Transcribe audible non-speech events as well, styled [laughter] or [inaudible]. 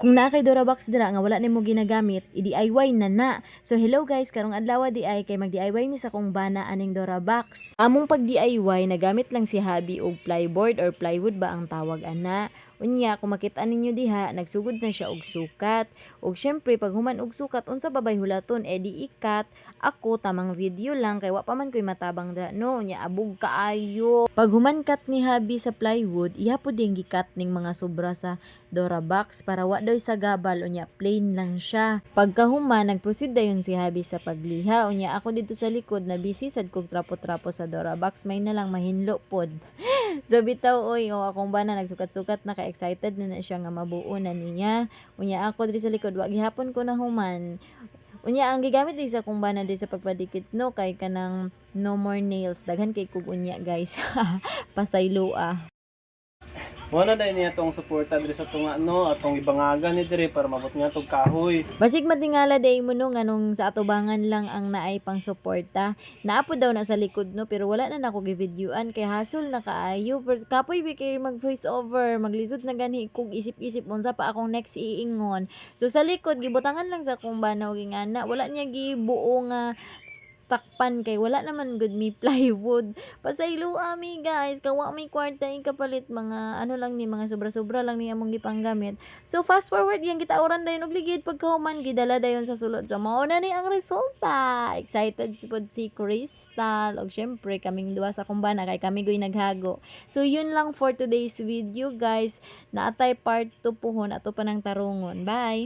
Kung naa kay Durabox dira nga wala nimo ginagamit, i-DIY na na. So hello guys, karong adlaw di ay kay mag-DIY mi sa kong bana aning Durabox. Among pag-DIY nagamit lang si Habi og plyboard or plywood ba ang tawag ana. Unya, kung makita ninyo diha, nagsugod na siya og sukat. Og syempre, pag human og sukat, unsa babay hulaton, eh di ikat. Ako, tamang video lang, kay wa pa man ko'y matabang dra, no? Unya, abog kaayo. Pag human cut ni Habi sa plywood, iya po ding gikat ning mga sobra sa Dora box para wa daw sa gabal unya plain lang siya. Pagkahuman nagproceed dayon si Habi sa pagliha unya ako dito sa likod na busy sad kog trapo-trapo sa Dora box may na lang mahinlo pod. [laughs] so bitaw oy o akong bana nagsukat-sukat na ka excited na na siya nga mabuo na niya. Unya ako diri sa likod wa gihapon ko na human. Unya ang gigamit di sa kong bana di sa pagpadikit no kay kanang no more nails daghan kay kog unya guys. [laughs] Pasaylo ah. Mo na dahil niya tong suporta diri sa tunga no atong ibangagan ni diri para mabot nga tong kahoy. Basig matingala day mo no nganong sa atubangan lang ang naay pang suporta. Naapo daw na sa likod no pero wala na nako gi-videoan kay hasol na kaayo. Kapoy bi kay mag voice over, maglisod na gani kog isip-isip unsa pa akong next iingon. So sa likod gibutangan lang sa kong banaw gingana, wala niya gibuo nga takpan kay wala naman good me plywood [laughs] pasaylo ami guys kawa may kwarta yung kapalit mga ano lang ni mga sobra-sobra lang ni among gipanggamit So fast forward yang kita oran dayon og ligid pagkahuman gidala dayon sa sulod. So mao na ni ang resulta. Excited pod si Crystal og syempre kaming duha sa kumbana kay kami goy naghago. So yun lang for today's video guys. Naatay part 2 puhon ato pa ng tarungon. Bye.